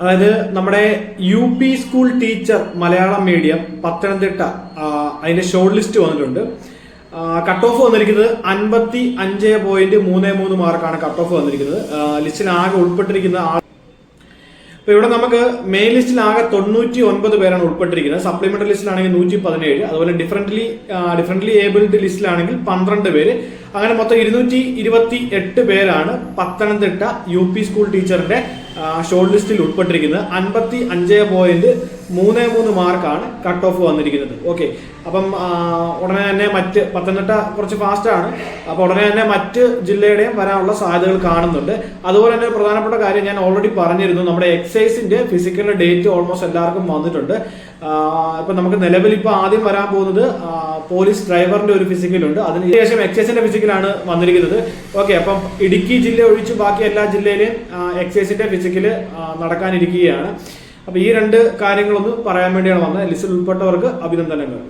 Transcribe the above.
അതായത് നമ്മുടെ U P school teacher Malayalam medium Pathanamthitta അതിന്റെ ഷോർട്ട് ലിസ്റ്റ് വന്നിട്ടുണ്ട്. കട്ട് ഓഫ് വന്നിരിക്കുന്നത് അൻപത്തി അഞ്ച് പോയിന്റ് മൂന്ന് മൂന്ന് മാർക്കാണ് കട്ട് ഓഫ് വന്നിരിക്കുന്നത്. ലിസ്റ്റിൽ ആകെ ഉൾപ്പെട്ടിരിക്കുന്ന ആ- അപ്പൊ ഇവിടെ നമുക്ക് മെയിൻ ലിസ്റ്റിൽ ആകെ തൊണ്ണൂറ്റി ഒൻപത് പേരാണ് ഉൾപ്പെട്ടിരിക്കുന്നത്. സപ്ലിമെന്ററി ലിസ്റ്റിലാണെങ്കിൽ നൂറ്റി പതിനേഴ് അതുപോലെ ഡിഫറന്റ്ലി ഡിഫറന്റ്ലി ഏബിൾഡ് ലിസ്റ്റിലാണെങ്കിൽ പന്ത്രണ്ട് പേര്. അങ്ങനെ മൊത്തം ഇരുന്നൂറ്റി ഇരുപത്തി എട്ട് പേരാണ് പത്തനംതിട്ട യു പി സ്കൂൾ ടീച്ചറിന്റെ ഷോർട്ട് ലിസ്റ്റിൽ ഉൾപ്പെട്ടിരിക്കുന്നത് അൻപത്തി അഞ്ച് പോയിന്റ് മൂന്ന് മൂന്ന് മാർക്കാണ് കട്ട് ഓഫ് വന്നിരിക്കുന്നത്. ഓക്കെ അപ്പം ഉടനെ തന്നെ മറ്റ് പത്തനംതിട്ട കുറച്ച് ഫാസ്റ്റാണ് അപ്പോൾ ഉടനെ തന്നെ മറ്റ് ജില്ലയുടെയും വരാനുള്ള സാധ്യതകൾ കാണുന്നുണ്ട്. അതുപോലെ തന്നെ പ്രധാനപ്പെട്ട കാര്യം ഞാൻ ഓൾറെഡി പറഞ്ഞിരുന്നു. നമ്മുടെ എക്സൈസിന്റെ ഫിസിക്കൽ ഡേറ്റ് ഓൾമോസ്റ്റ് എല്ലാവർക്കും വന്നിട്ടുണ്ട്. ഇപ്പം നമുക്ക് നിലവിൽ ഇപ്പൊ ആദ്യം വരാൻ പോകുന്നത് പോലീസ് ഡ്രൈവറിന്റെ ഒരു ഫിസിക്കലുണ്ട്. അതിനുശേഷം എക്സൈസിന്റെ ഫിസിക്കലാണ് വന്നിരിക്കുന്നത്. ഓക്കെ അപ്പം ഇടുക്കി ജില്ല ഒഴിച്ച് ബാക്കി എല്ലാ ജില്ലയിലെയും എക്സൈസിന്റെ ഫിസിക്കൽ നടക്കാനിരിക്കുകയാണ്. അപ്പൊ ഈ രണ്ട് കാര്യങ്ങളൊന്ന് പറയാൻ വേണ്ടിയാണ് വന്നത്. ലിസ്റ്റിൽ ഉൾപ്പെട്ടവർക്ക് അഭിനന്ദനങ്ങൾ.